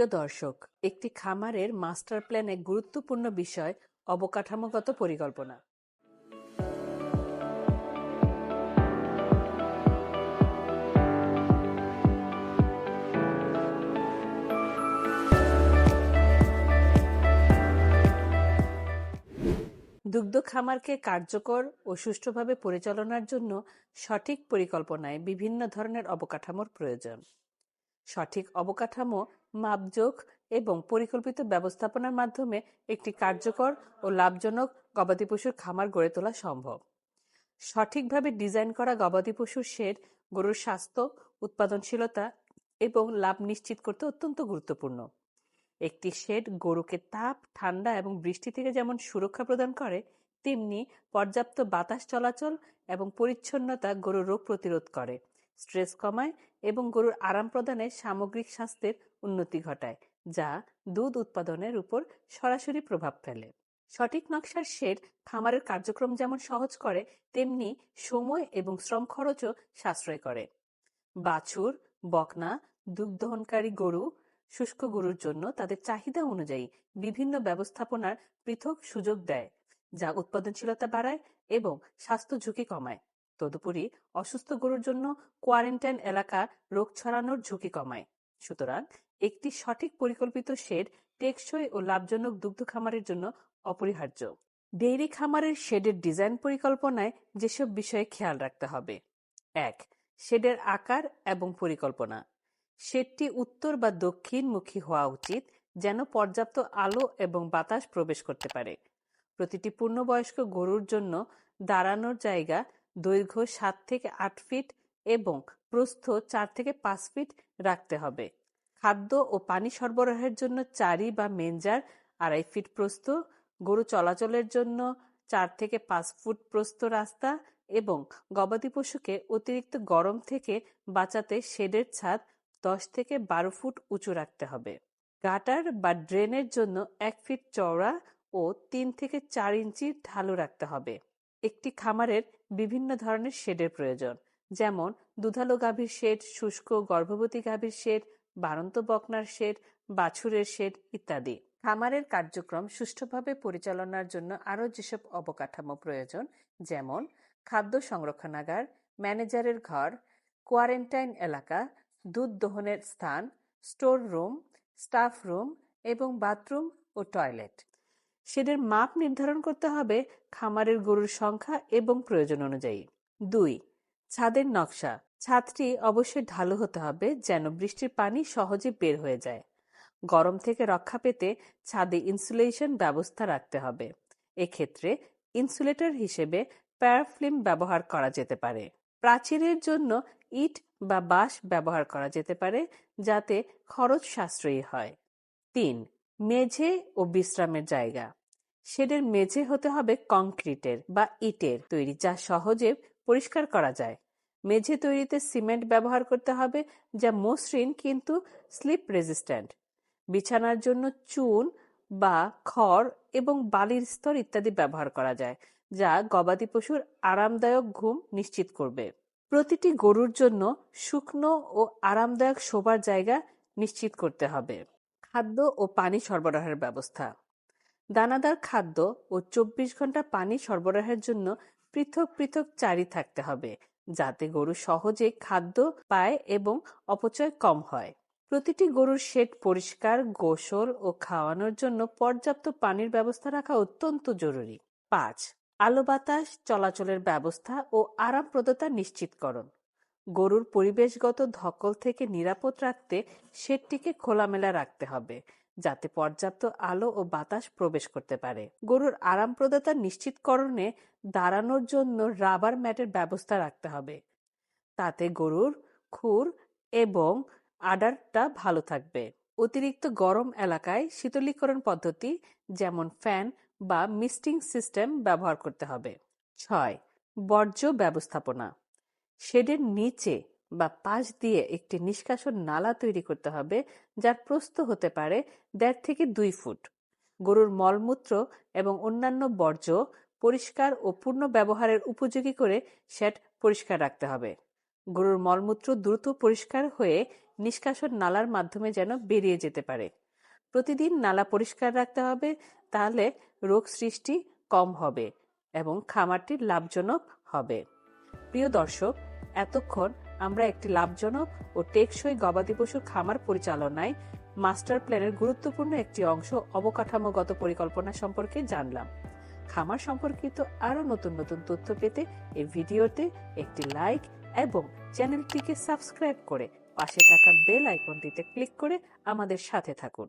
প্রিয় দর্শক, একটি খামারের মাস্টার প্ল্যানে গুরুত্বপূর্ণ বিষয় অবকাঠামোগত পরিকল্পনা। দুগ্ধ খামারকে কার্যকর ও সুষ্ঠুভাবে পরিচালনার জন্য সঠিক পরিকল্পনায় বিভিন্ন ধরনের অবকাঠামোর প্রয়োজন। সঠিক অবকাঠামো, মাপজোক এবং পরিকল্পিত ব্যবস্থাপনার মাধ্যমে একটি কার্যকর ও লাভজনক গবাদি পশুর খামার গড়ে তোলা সম্ভব। সঠিকভাবে ডিজাইন করা গবাদি পশুর শেড গরুর স্বাস্থ্য, উৎপাদনশীলতা এবং লাভ নিশ্চিত করতে অত্যন্ত গুরুত্বপূর্ণ। একটি শেড গরুকে তাপ, ঠান্ডা এবং বৃষ্টি থেকে যেমন সুরক্ষা প্রদান করে, তেমনি পর্যাপ্ত বাতাস চলাচল এবং পরিচ্ছন্নতা গরুর রোগ প্রতিরোধ করে, স্ট্রেস কমায় এবং গরুর আরাম প্রদানে সামগ্রিক স্বাস্থ্যের উন্নতি ঘটায়, যা দুধ উৎপাদনের উপর সরাসরি প্রভাব ফেলে। সঠিক নকশার শেড খামারের কার্যক্রম যেমন সহজ করে, তেমনি সময় এবং শ্রম খরচও সাশ্রয় করে। বাছুর, বকনা, দুগ্ধহনকারী গরু, শুষ্ক গরুর জন্য তাদের চাহিদা অনুযায়ী বিভিন্ন ব্যবস্থাপনার পৃথক সুযোগ দেয়, যা উৎপাদনশীলতা বাড়ায় এবং স্বাস্থ্য ঝুঁকি কমায়। তদুপরি অসুস্থ গরুর জন্য কোয়ারেন্টাইন এলাকা রোগ ছড়ানোর ঝুঁকি কমায়। সুতরাং একটি সঠিক পরিকল্পিত শেড টেকসই ও লাভজনক দুগ্ধ খামারের জন্য অপরিহার্য। ডেইরি খামারের শেডের ডিজাইন পরিকল্পনায় যেসব বিষয়ে খেয়াল রাখতে হবে এক, শেডের আকার এবং পরিকল্পনা শেডটি উত্তর বা দক্ষিণমুখী হওয়া উচিত যেন পর্যাপ্ত আলো এবং বাতাস প্রবেশ করতে পারে প্রতিটি পূর্ণবয়স্ক গরুর জন্য দাঁড়ানোর জায়গা দৈর্ঘ্য সাত থেকে আট ফিট এবং প্রস্থ চার থেকে পাঁচ ফিট রাখতে হবে। খাদ্য ও পানি সরবরাহের জন্য চারি বা মেঞ্জার, আড়াই ফিট প্রস্থ, গরু চলাচলের জন্য চার থেকে পাঁচ ফুট প্রস্থ রাস্তা এবং গবাদি পশুকে অতিরিক্ত গরম থেকে বাঁচাতে শেডের ছাদ দশ থেকে বারো ফুট উঁচু রাখতে হবে। গাটার বা ড্রেনের জন্য এক ফিট চওড়া ও তিন থেকে চার ইঞ্চি ঢালু রাখতে হবে। একটি খামারের বিভিন্ন ধরনের শেডের প্রয়োজন। যেমন, দুধালো গাভীর শেড, শুষ্ক গর্ভবতী গাভীর শেড বারন্ত বকনার শেড, বাছুরের শেড ইত্যাদি। খামারের কার্যক্রম সুষ্ঠুভাবে পরিচালনার জন্য আরও যেসব অবকাঠামো প্রয়োজন, যেমন, খাদ্য সংরক্ষণাগার, ম্যানেজারের ঘর, কোয়ারেন্টাইন এলাকা, দুধ দহনের স্থান, স্টোর রুম, স্টাফ রুম এবং বাথরুম ও টয়লেট। শেডের মাপ নির্ধারণ করতে হবে খামারের গরুর সংখ্যা এবং প্রয়োজন অনুযায়ী। দুই, ছাদের নকশা। ছাদটি অবশ্যই ঢালু হতে হবে যেন বৃষ্টির পানি সহজে বের হয়ে যায়। গরম থেকে রক্ষা পেতে ছাদে ইনসুলেশন ব্যবস্থা রাখতে হবে। এক্ষেত্রে ইনসুলেটর হিসেবে প্যারাফিল্ম ব্যবহার করা যেতে পারে। প্রাচীরের জন্য ইট বা বাঁশ ব্যবহার করা যেতে পারে যাতে খরচ সাশ্রয়ী হয়। তিন মেঝে ও বিশ্রামের জায়গা। শেডের মেঝে হতে হবে কংক্রিটের বা ইটের তৈরি, যা সহজে পরিষ্কার করা যায়। মেঝে তৈরিতে সিমেন্ট ব্যবহার করতে হবে, যা মসৃণ কিন্তু স্লিপ রেজিস্ট্যান্ট। বিছানার জন্য চুন বা খড় এবং বালির স্তর ইত্যাদি ব্যবহার করা যায়, যা গবাদি পশুর আরামদায়ক ঘুম নিশ্চিত করবে। প্রতিটি গরুর জন্য শুকনো ও আরামদায়ক শোবার জায়গা নিশ্চিত করতে হবে। খাদ্য ও পানি সরবরাহের ব্যবস্থা। দানাদার খাদ্য ও চব্বিশ ঘণ্টা পানি সরবরাহের জন্য পৃথক পৃথক চারি থাকতে হবে, যাতে গরু সহজে খাদ্য পায় এবং অপচয় কম হয়। প্রতিটি গরুর শেড পরিষ্কার, গোসল ও খাওয়ানোর জন্য পর্যাপ্ত পানির ব্যবস্থা রাখা অত্যন্ত জরুরি। পাঁচ, আলো বাতাস, চলাচলের ব্যবস্থা ও আরামপ্রদতা নিশ্চিতকরণ। গরুর পরিবেশগত ধকল থেকে নিরাপদ রাখতে শেডটিকে খোলামেলা রাখতে হবে, যাতে পর্যাপ্ত আলো ও বাতাস প্রবেশ করতে পারে। গরুর আরামপ্রদতা নিশ্চিতকরণে দাঁড়ানোর জন্য রাবার ম্যাটের ব্যবস্থা রাখতে হবে। তাতে গরুর খুর এবং আডারটা ভালো থাকবে। অতিরিক্ত গরম এলাকায় শীতলীকরণ পদ্ধতি, যেমন ফ্যান বা মিস্টিং সিস্টেম ব্যবহার করতে হবে। ছয়, বর্জ্য ব্যবস্থাপনা। শেডের নিচে বা পাশ দিয়ে একটি নিষ্কাশন নালা তৈরি করতে হবে, যার প্রস্থ হতে পারে দেড় থেকে দুই ফুট। গরুর মলমূত্র এবং অন্যান্য বর্জ্য পরিষ্কার ও পূর্ণ ব্যবহারের উপযোগী করে শেড পরিষ্কার রাখতে হবে। গরুর মলমূত্র দ্রুত পরিষ্কার হয়ে নিষ্কাশন নালার মাধ্যমে যেন বেরিয়ে যেতে পারে। প্রতিদিন নালা পরিষ্কার রাখতে হবে, তাহলে রোগ সৃষ্টি কম হবে এবং খামারটি লাভজনক হবে। প্রিয় দর্শক এতক্ষণ আমরা একটি লাভজনক ও টেকসই গবাদি পশুর খামার পরিচালনায় মাস্টার প্ল্যানের গুরুত্বপূর্ণ একটি অংশ অবকাঠামোগত পরিকল্পনা সম্পর্কে জানলাম। খামার সম্পর্কিত আরও নতুন নতুন তথ্য পেতে এই ভিডিওতে একটি লাইক এবং চ্যানেলটিকে সাবস্ক্রাইব করে পাশে থাকা বেল আইকনটিতে ক্লিক করে আমাদের সাথে থাকুন।